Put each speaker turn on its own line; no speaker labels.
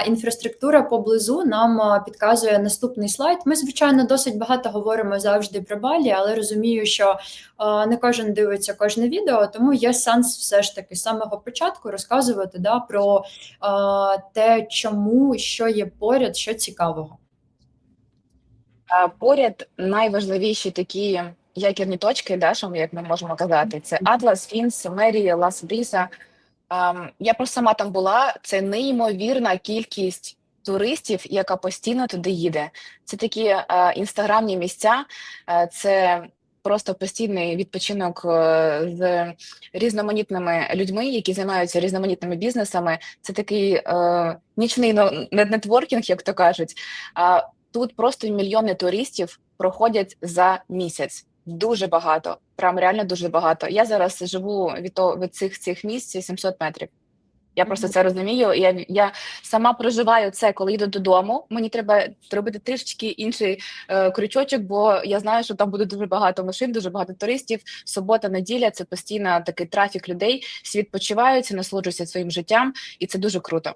Інфраструктура поблизу нам підказує наступний слайд. Ми, звичайно, досить багато говоримо завжди про Балі, але розумію, що не кожен дивиться кожне відео, тому є сенс все ж таки з самого початку розказувати да, про те, чому, що є поряд, що цікавого.
Поряд найважливіші такі якірні точки, да, що ми, як ми можемо казати, це Атлас, Фінс, Мерія, Лас Бріса. Ем, я просто сама там була. Це неймовірна кількість туристів, яка постійно туди їде. Це такі е, інстаграмні місця, е, це просто постійний відпочинок е, з різноманітними людьми, які займаються різноманітними бізнесами. Це такий нічний нетворкінг, як то кажуть. Тут просто мільйони туристів проходять за місяць. Дуже багато, прям реально дуже багато. Я зараз живу від того від цих цих місць 700 метрів. Я просто це розумію. Я, я сама проживаю це, коли йду додому. Мені треба зробити трішечки інший е, крючочок, бо я знаю, що там буде дуже багато машин, дуже багато туристів. Субота, неділя це постійно такий трафік людей. Всі відпочиваються, насолоджуються своїм життям, і це дуже круто.